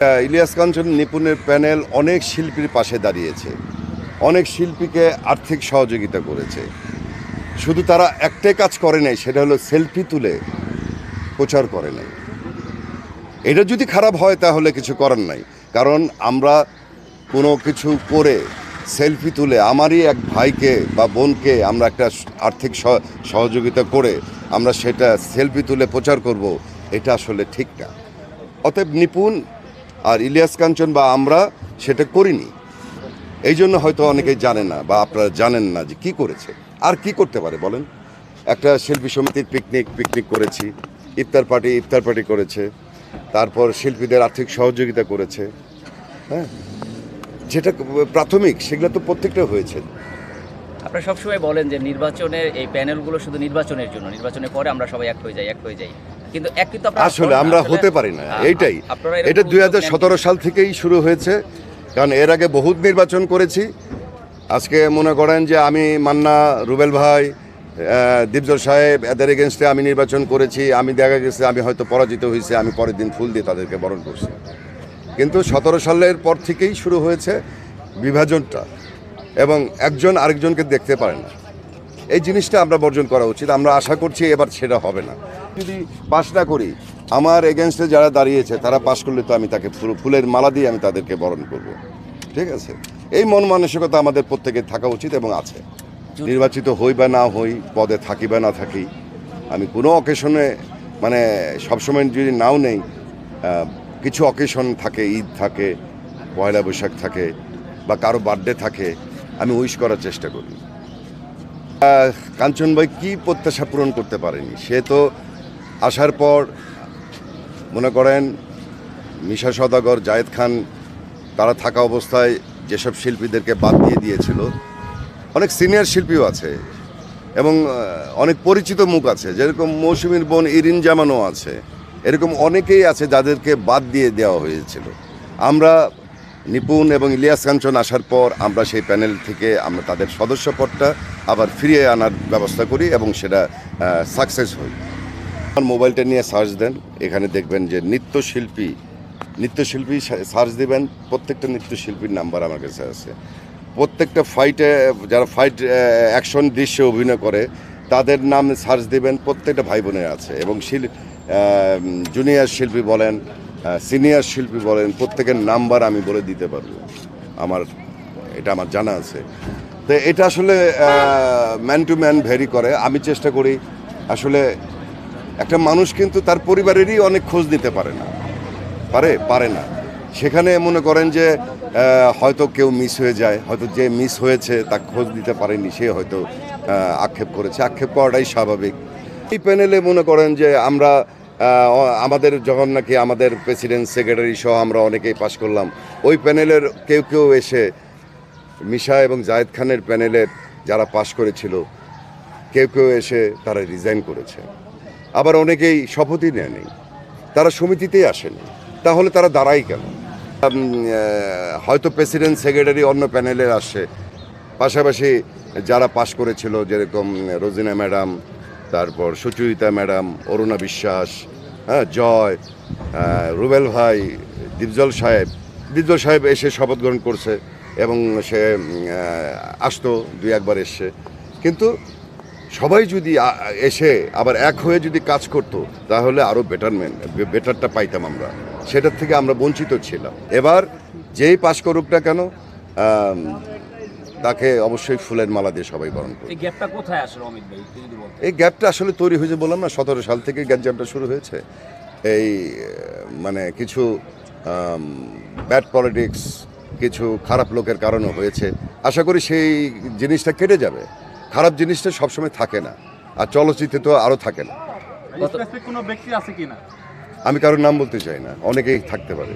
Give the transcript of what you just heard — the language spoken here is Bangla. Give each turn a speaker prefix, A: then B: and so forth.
A: ইলিয়াস কাঞ্চন নিপুণের প্যানেল অনেক শিল্পীর পাশে দাঁড়িয়েছে। অনেক শিল্পীকে আর্থিক সহযোগিতা করেছে। শুধু তারা একটাই কাজ করে নাই, সেটা হলো সেলফি তুলে প্রচার করে নাই। এটা যদি খারাপ হয়, তাহলে কিছু করার নাই। কারণ আমরা কোনো কিছু করে সেলফি তুলে আমারই এক ভাইকে বা বোনকে আমরা একটা আর্থিক সহ- সহযোগিতা করে আমরা সেটা সেলফি তুলে প্রচার করব, এটা আসলে ঠিক না। অতএব নিপুণ আর ইলিয়াস কাঞ্চন বা আমরা সেটা করিনি। এই জন্য হয়তো অনেকেই জানে না বা আপনারা জানেন না যে কি করেছে। আর কি করতে পারে বলেন? একটা শিল্পী সমিতির পিকনিক পিকনিক করেছি। ইফতার পার্টি ইফতার পার্টি করেছে। তারপর শিল্পীদের আর্থিক সহযোগিতা করেছে। হ্যাঁ? যেটা প্রাথমিক, সেগুলো তো প্রত্যেকটা হয়েছে।
B: আপনারা সবসময় বলেন যে নির্বাচনের এই প্যানেলগুলো শুধু নির্বাচনের জন্য, নির্বাচনের পরে আমরা সবাই এক হয়ে যাই, এক হয়ে যাই। কিন্তু এক কিন্তু আপনারা
A: আসলে আমরা হতে পারি না। এইটাই। এটা দুই হাজার সতেরো সাল থেকেই শুরু হয়েছে। কারণ এর আগে বহুত নির্বাচন করেছি। আজকে মনে করেন যে আমি মান্না রুবেল ভাই দীপজল সাহেব এদের এগেনস্টে আমি নির্বাচন করেছি। আমি দেখা গেছে আমি হয়তো পরাজিত হয়েছে আমি পরের দিন ফুল দিয়ে তাদেরকে বরণ করছি। কিন্তু সতেরো সালের পর থেকেই শুরু হয়েছে বিভাজনটা। এবং একজন আরেকজনকে দেখতে পারে না। এই জিনিসটা আমরা বর্জন করা উচিত। আমরা আশা করছি এবার সেটা হবে না। যদি পাশ না করি, আমার এগেনস্টে যারা দাঁড়িয়েছে, তারা পাশ করলে তো আমি তাকে ফুল- ফুলের মালা দিয়ে আমি তাদেরকে বরণ করব। ঠিক আছে? এই মন মানসিকতা আমাদের প্রত্যেকের থাকা উচিত এবং আছে। নির্বাচিত হই বা না হই, পদে থাকি বা না থাকি, আমি কোনো অকেশনে মানে সবসময় যদি নাও নেই কিছু অকেশন থাকে, ঈদ থাকে, পয়লা বৈশাখ থাকে, বা কারও বার্থডে থাকে, আমি উইশ করার চেষ্টা করি। কাঞ্চন ভাই কী প্রত্যাশা পূরণ করতে পারেনি? সে তো আসার পর, মনে করেন, মিশা সদাগর জায়েদ খান, তারা থাকা অবস্থায় যেসব শিল্পীদেরকে বাদ দিয়ে দিয়েছিল, অনেক সিনিয়র শিল্পীও আছে এবং অনেক পরিচিত মুখ আছে। যেরকম মৌসুমীর বোন ইরিন জামানও আছে। এরকম অনেকেই আছে যাদেরকে বাদ দিয়ে দেওয়া হয়েছিল। আমরা নিপুণ এবং ইলিয়াস কাঞ্চন আসার পর আমরা সেই প্যানেল থেকে আমরা তাদের সদস্যপদটা আবার ফিরিয়ে আনার ব্যবস্থা করি এবং সেটা সাকসেস হই। মোবাইলটা নিয়ে সার্চ দেন, এখানে দেখবেন যে নৃত্যশিল্পী নৃত্যশিল্পী সার্চ দেবেন, প্রত্যেকটা নৃত্যশিল্পীর নাম্বার আমার কাছে আছে। প্রত্যেকটা ফাইটে যারা ফাইট অ্যাকশন দৃশ্যে অভিনয় করে, তাদের নাম সার্চ দিবেন, প্রত্যেকটা ভাই বোনের আছে। এবং শিল জুনিয়র শিল্পী বলেন সিনিয়র শিল্পী বলেন, প্রত্যেকের নাম্বার আমি বলে দিতে পারব। আমার, এটা আমার জানা আছে। তো এটা আসলে ম্যান টু ম্যান ভেরি করে। আমি চেষ্টা করি, আসলে একটা মানুষ কিন্তু তার পরিবারেরই অনেক খোঁজ নিতে পারে না। পারে? পারে না। সেখানে মনে করেন যে হয়তো কেউ মিস হয়ে যায়, হয়তো যে মিস হয়েছে তা খোঁজ দিতে পারেনি, সে হয়তো আক্ষেপ করেছে। আক্ষেপ করাটাই স্বাভাবিক। এই প্যানেলে মনে করেন যে আমরা আমাদের যখন নাকি আমাদের প্রেসিডেন্ট সেক্রেটারি সহ আমরা অনেকেই পাশ করলাম, ওই প্যানেলের কেউ কেউ এসে মিশা এবং জায়েদ খানের প্যানেলের যারা পাশ করেছিল, কেউ কেউ এসে তারা রিজাইন করেছে। আবার অনেকেই শপথই নেয়নি। তারা সমিতিতেই আসেনি। তাহলে তারা দাঁড়ায় কেন? হয়তো প্রেসিডেন্ট, সেক্রেটারি অন্য প্যানেলের আসছে পাশাপাশি যারা পাশ করেছিল, যেরকম রোজিনা ম্যাডাম, তারপর সুচরিতা ম্যাডাম, অরুণা বিশ্বাস হ্যাঁ জয় রুবেল ভাই, দীপজল সাহেব। দীপজল সাহেব এসে শপথ গ্রহণ করছে এবং সে আসতো, দুই একবার এসছে। কিন্তু সবাই যদি এসে আবার এক হয়ে যদি কাজ করতো তাহলে আরও বেটারমেন্ট বেটারটা পাইতাম আমরা। সেটার থেকে আমরা বঞ্চিত ছিলাম। এবার যেই পাশ করুক না কেন তাকে অবশ্যই ফুলের মালা দিয়ে সবাই বরণ করবে
C: এই গ্যাপটা কোথায় আসলে
A: তৈরি হয়েছে বললাম না সতেরো সাল থেকে গ্যাপ জ্যাপটা শুরু হয়েছে। এই মানে কিছু ব্যাড পলিটিক্স কিছু খারাপ লোকের কারণে হয়েছে। আশা করি সেই জিনিসটা কেটে যাবে। খারাপ জিনিসটা সবসময় থাকে না। আর চলচ্চিত্রে তো আরও থাকে না।
C: কোনো ব্যক্তি আছে কিনা?
A: আমি কারোর নাম বলতে চাই না। অনেকেই থাকতে পারে।